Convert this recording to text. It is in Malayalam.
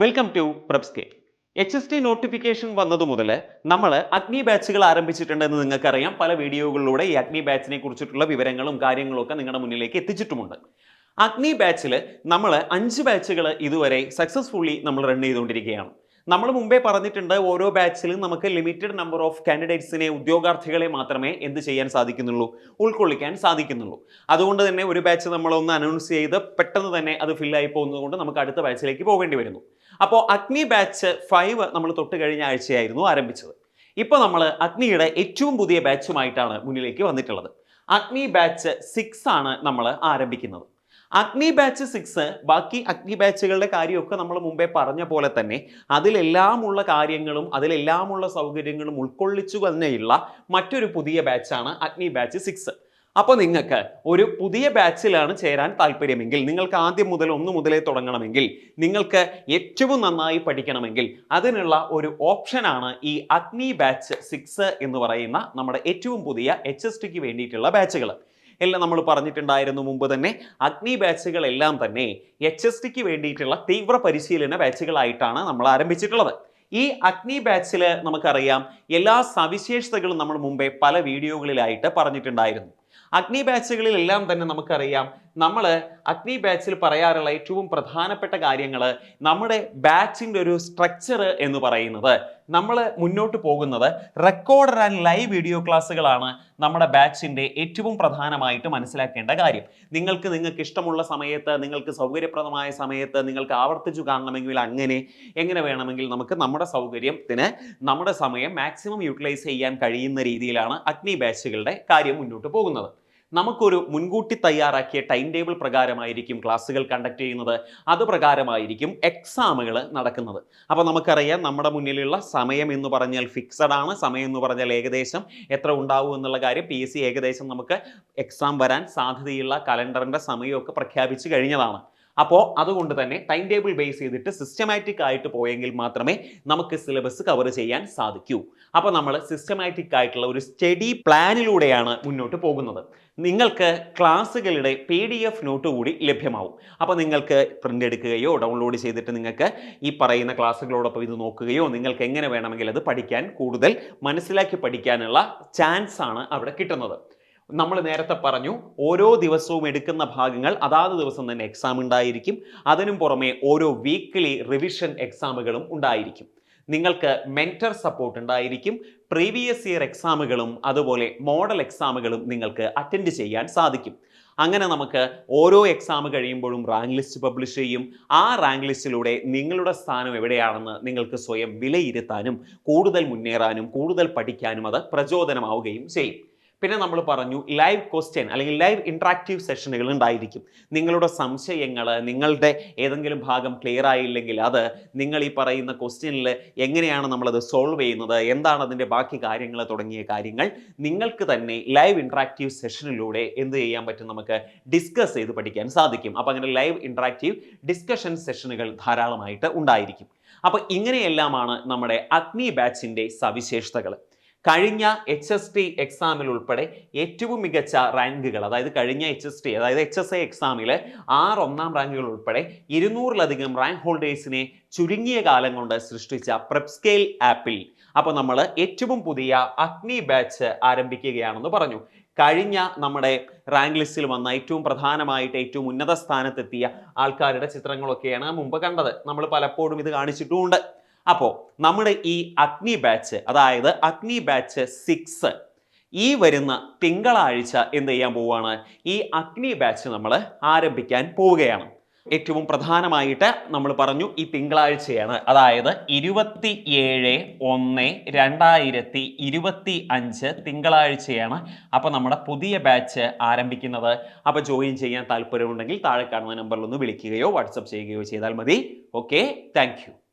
വെൽക്കം ടു പ്രബ്സ്കെ എച്ച് എസ് ടി നോട്ടിഫിക്കേഷൻ വന്നതു മുതൽ നമ്മൾ അഗ്നി ബാച്ചുകൾ ആരംഭിച്ചിട്ടുണ്ടെന്ന് നിങ്ങൾക്കറിയാം. പല വീഡിയോകളിലൂടെ ഈ അഗ്നി ബാച്ചിനെ കുറിച്ചിട്ടുള്ള വിവരങ്ങളും കാര്യങ്ങളും ഒക്കെ നിങ്ങളുടെ മുന്നിലേക്ക് എത്തിച്ചിട്ടുമുണ്ട്. അഗ്നി ബാച്ചിൽ നമ്മൾ അഞ്ച് ബാച്ചുകൾ ഇതുവരെ സക്സസ്ഫുള്ളി നമ്മൾ റൺ ചെയ്തുകൊണ്ടിരിക്കുകയാണ്. നമ്മൾ മുമ്പേ പറഞ്ഞിട്ടുണ്ട് ഓരോ ബാച്ചിലും നമുക്ക് ലിമിറ്റഡ് നമ്പർ ഓഫ് കാൻഡിഡേറ്റ്സിനെ ഉദ്യോഗാർത്ഥികളെ മാത്രമേ എന്ത് ചെയ്യാൻ സാധിക്കുന്നുള്ളൂ ഉൾക്കൊള്ളിക്കാൻ സാധിക്കുന്നുള്ളൂ. അതുകൊണ്ട് തന്നെ ഒരു ബാച്ച് നമ്മളൊന്ന് അനൗൺസ് ചെയ്ത് പെട്ടെന്ന് തന്നെ അത് ഫില്ലായി പോകുന്നതുകൊണ്ട് നമുക്ക് അടുത്ത ബാച്ചിലേക്ക് പോകേണ്ടി വരുന്നു. അപ്പോൾ അഗ്നി ബാച്ച് ഫൈവ് നമ്മൾ തൊട്ട് കഴിഞ്ഞ ആഴ്ചയായിരുന്നു ആരംഭിച്ചത്. ഇപ്പോൾ നമ്മൾ അഗ്നിയുടെ ഏറ്റവും പുതിയ ബാച്ചുമായിട്ടാണ് മുന്നിലേക്ക് വന്നിട്ടുള്ളത്. അഗ്നി ബാച്ച് സിക്സ് ആണ് നമ്മൾ ആരംഭിക്കുന്നത്. അഗ്നി ബാച്ച് സിക്സ് ബാക്കി അഗ്നി ബാച്ചുകളുടെ കാര്യമൊക്കെ നമ്മൾ മുമ്പേ പറഞ്ഞ പോലെ തന്നെ അതിലെല്ലാമുള്ള കാര്യങ്ങളും അതിലെല്ലാമുള്ള സൗകര്യങ്ങളും ഉൾക്കൊള്ളിച്ചു തന്നെയുള്ള മറ്റൊരു പുതിയ ബാച്ചാണ് അഗ്നി ബാച്ച് സിക്സ് അപ്പോൾ നിങ്ങൾക്ക് ഒരു പുതിയ ബാച്ചിലാണ് ചേരാൻ താല്പര്യമെങ്കിൽ നിങ്ങൾക്ക് ആദ്യം മുതൽ ഒന്ന് മുതലേ തുടങ്ങണമെങ്കിൽ നിങ്ങൾക്ക് ഏറ്റവും നന്നായി പഠിക്കണമെങ്കിൽ അതിനുള്ള ഒരു ഓപ്ഷനാണ് ഈ അഗ്നി ബാച്ച് സിക്സ് എന്ന് പറയുന്ന നമ്മുടെ ഏറ്റവും പുതിയ എച്ച് എസ് ടിക്ക് വേണ്ടിയിട്ടുള്ള ബാച്ചുകൾ എല്ലാം നമ്മൾ പറഞ്ഞിട്ടുണ്ടായിരുന്നു മുമ്പ് തന്നെ. അഗ്നി ബാച്ചുകളെല്ലാം തന്നെ എച്ച് എസ് ടിക്ക് വേണ്ടിയിട്ടുള്ള തീവ്ര പരിശീലന ബാച്ചുകളായിട്ടാണ് നമ്മൾ ആരംഭിച്ചിട്ടുള്ളത്. ഈ അഗ്നി ബാച്ചിൽ നമുക്കറിയാം എല്ലാ സവിശേഷതകളും നമ്മൾ മുമ്പേ പല വീഡിയോകളിലായിട്ട് പറഞ്ഞിട്ടുണ്ടായിരുന്നു. അഗ്നി ബാച്ചുകളിലെല്ലാം തന്നെ നമുക്കറിയാം നമ്മൾ അഗ്നി ബാച്ചിൽ പറയാറുള്ള ഏറ്റവും പ്രധാനപ്പെട്ട കാര്യങ്ങൾ നമ്മുടെ ബാച്ചിന്റെ ഒരു സ്ട്രക്ചർ എന്ന് പറയുന്നത് നമ്മൾ മുന്നോട്ട് പോകുന്നത് റെക്കോർഡർ ആൻഡ് ലൈവ് വീഡിയോ ക്ലാസ്സുകളാണ് നമ്മുടെ ബാച്ചിന്റെ ഏറ്റവും പ്രധാനമായിട്ട് മനസ്സിലാക്കേണ്ട കാര്യം. നിങ്ങൾക്ക് നിങ്ങൾക്ക് ഇഷ്ടമുള്ള സമയത്ത് നിങ്ങൾക്ക് സൗകര്യപ്രദമായ സമയത്ത് നിങ്ങൾക്ക് ആവർത്തിച്ചു കാണണമെങ്കിൽ അങ്ങനെ എങ്ങനെ വേണമെങ്കിൽ നമുക്ക് നമ്മുടെ സൗകര്യത്തിന് നമ്മുടെ സമയം മാക്സിമം യൂട്ടിലൈസ് ചെയ്യാൻ കഴിയുന്ന രീതിയിലാണ് അഗ്നി ബാച്ചുകളുടെ കാര്യം മുന്നോട്ട് പോകുന്നത്. നമുക്കൊരു മുൻകൂട്ടി തയ്യാറാക്കിയ ടൈം ടേബിൾ പ്രകാരമായിരിക്കും ക്ലാസ്സുകൾ കണ്ടക്ട് ചെയ്യുന്നത്. അത് പ്രകാരമായിരിക്കും എക്സാമുകൾ നടക്കുന്നത്. അപ്പോൾ നമുക്കറിയാം നമ്മുടെ മുന്നിലുള്ള സമയം എന്ന് പറഞ്ഞാൽ ഫിക്സഡ് ആണ്. സമയം എന്ന് പറഞ്ഞാൽ ഏകദേശം എത്ര ഉണ്ടാവും എന്നുള്ള കാര്യം പി ഏകദേശം നമുക്ക് എക്സാം വരാൻ സാധ്യതയുള്ള കലണ്ടറിന്റെ സമയമൊക്കെ പ്രഖ്യാപിച്ചു കഴിഞ്ഞതാണ്. അപ്പോൾ അതുകൊണ്ട് തന്നെ ടൈം ടേബിൾ ബേസ് ചെയ്തിട്ട് സിസ്റ്റമാറ്റിക് ആയിട്ട് പോയെങ്കിൽ മാത്രമേ നമുക്ക് സിലബസ് കവർ ചെയ്യാൻ സാധിക്കൂ. അപ്പോൾ നമ്മൾ സിസ്റ്റമാറ്റിക് ആയിട്ടുള്ള ഒരു സ്റ്റഡി പ്ലാനിലൂടെയാണ് മുന്നോട്ട് പോകുന്നത്. നിങ്ങൾക്ക് ക്ലാസ്സുകളുടെ പി ഡി എഫ് നോട്ട് കൂടി ലഭ്യമാവും. അപ്പോൾ നിങ്ങൾക്ക് പ്രിന്റ് എടുക്കുകയോ ഡൗൺലോഡ് ചെയ്തിട്ട് നിങ്ങൾക്ക് ഈ പറയുന്ന ക്ലാസ്സുകളോടൊപ്പം ഇത് നോക്കുകയോ നിങ്ങൾക്ക് എങ്ങനെ വേണമെങ്കിൽ അത് പഠിക്കാൻ കൂടുതൽ മനസ്സിലാക്കി പഠിക്കാനുള്ള ചാൻസ് ആണ് അവിടെ കിട്ടുന്നത്. നമ്മൾ നേരത്തെ പറഞ്ഞു ഓരോ ദിവസവും എടുക്കുന്ന ഭാഗങ്ങൾ അതാത് ദിവസം തന്നെ എക്സാം ഉണ്ടായിരിക്കും. അതിനും പുറമെ ഓരോ വീക്ക്ലി റിവിഷൻ എക്സാമുകളും ഉണ്ടായിരിക്കും. നിങ്ങൾക്ക് മെന്റർ സപ്പോർട്ട് ഉണ്ടായിരിക്കും. പ്രീവിയസ് ഇയർ എക്സാമുകളും അതുപോലെ മോഡൽ എക്സാമുകളും നിങ്ങൾക്ക് അറ്റൻഡ് ചെയ്യാൻ സാധിക്കും. അങ്ങനെ നമുക്ക് ഓരോ എക്സാം കഴിയുമ്പോഴും റാങ്ക് ലിസ്റ്റ് പബ്ലിഷ് ചെയ്യും. ആ റാങ്ക് ലിസ്റ്റിലൂടെ നിങ്ങളുടെ സ്ഥാനം എവിടെയാണെന്ന് നിങ്ങൾക്ക് സ്വയം വിലയിരുത്താനും കൂടുതൽ മുന്നേറാനും കൂടുതൽ പഠിക്കാനും അത് പ്രചോദനമാവുകയും ചെയ്യും. പിന്നെ നമ്മൾ പറഞ്ഞു ലൈവ് ക്വസ്റ്റ്യൻ അല്ലെങ്കിൽ ലൈവ് ഇൻട്രാക്റ്റീവ് സെഷനുകൾ ഉണ്ടായിരിക്കും. നിങ്ങളുടെ സംശയങ്ങൾ നിങ്ങളുടെ ഏതെങ്കിലും ഭാഗം ക്ലിയർ ആയില്ലെങ്കിൽ അത് നിങ്ങൾ ഈ പറയുന്ന ക്വസ്റ്റ്യനിൽ എങ്ങനെയാണ് നമ്മളത് സോൾവ് ചെയ്യുന്നത് എന്താണ് അതിന്റെ ബാക്കി കാര്യങ്ങൾ തുടങ്ങിയ കാര്യങ്ങൾ നിങ്ങൾക്ക് തന്നെ ലൈവ് ഇൻട്രാക്റ്റീവ് സെഷനിലൂടെ എന്ത് ചെയ്യാൻ പറ്റും നമുക്ക് ഡിസ്കസ് ചെയ്ത് പഠിക്കാൻ സാധിക്കും. അപ്പോൾ അങ്ങനെ ലൈവ് ഇൻട്രാക്റ്റീവ് ഡിസ്കഷൻ സെഷനുകൾ ധാരാളമായിട്ട് ഉണ്ടായിരിക്കും. അപ്പോൾ ഇങ്ങനെയെല്ലാമാണ് നമ്മുടെ അഗ്നി ബാച്ചിന്റെ സവിശേഷതകൾ കഴിഞ്ഞ എച്ച് എസ് ടി എക്സാമിൽ ഉൾപ്പെടെ ഏറ്റവും മികച്ച റാങ്കുകൾ അതായത് കഴിഞ്ഞ എച്ച് എസ് ടി അതായത് എച്ച് എസ് ഐ എക്സാമിൽ ആറ് ഒന്നാം റാങ്കുകൾ ഉൾപ്പെടെ ഇരുന്നൂറിലധികം റാങ്ക് ഹോൾഡേഴ്സിനെ ചുരുങ്ങിയ കാലം കൊണ്ട് സൃഷ്ടിച്ച പ്രെപ്സ്കെയിൽ ആപ്പിൽ അപ്പോൾ നമ്മൾ ഏറ്റവും പുതിയ അഗ്നി ബാച്ച് ആരംഭിക്കുകയാണെന്ന് പറഞ്ഞു. കഴിഞ്ഞ നമ്മുടെ റാങ്ക് ലിസ്റ്റിൽ വന്ന ഏറ്റവും പ്രധാനമായിട്ട് ഏറ്റവും ഉന്നത സ്ഥാനത്തെത്തിയ ആൾക്കാരുടെ ചിത്രങ്ങളൊക്കെയാണ് മുമ്പ് കണ്ടത്. നമ്മൾ പലപ്പോഴും ഇത് കാണിച്ചിട്ടുമുണ്ട്. അപ്പോൾ നമ്മുടെ ഈ അഗ്നി ബാച്ച് അതായത് അഗ്നി ബാച്ച് സിക്സ് ഈ വരുന്ന തിങ്കളാഴ്ച എന്ത് ചെയ്യാൻ പോവുകയാണ് ഈ അഗ്നി ബാച്ച് നമ്മൾ ആരംഭിക്കാൻ പോവുകയാണ്. ഏറ്റവും പ്രധാനമായിട്ട് നമ്മൾ പറഞ്ഞു ഈ തിങ്കളാഴ്ചയാണ്. അതായത് ഇരുപത്തി ഏഴ് ഒന്ന് രണ്ടായിരത്തി ഇരുപത്തി അഞ്ച് തിങ്കളാഴ്ചയാണ് അപ്പോൾ നമ്മുടെ പുതിയ ബാച്ച് ആരംഭിക്കുന്നത്. അപ്പോൾ ജോയിൻ ചെയ്യാൻ താല്പര്യമുണ്ടെങ്കിൽ താഴെ കാണുന്ന നമ്പറിൽ ഒന്ന് വിളിക്കുകയോ വാട്സപ്പ് ചെയ്യുകയോ ചെയ്താൽ മതി. Okay thank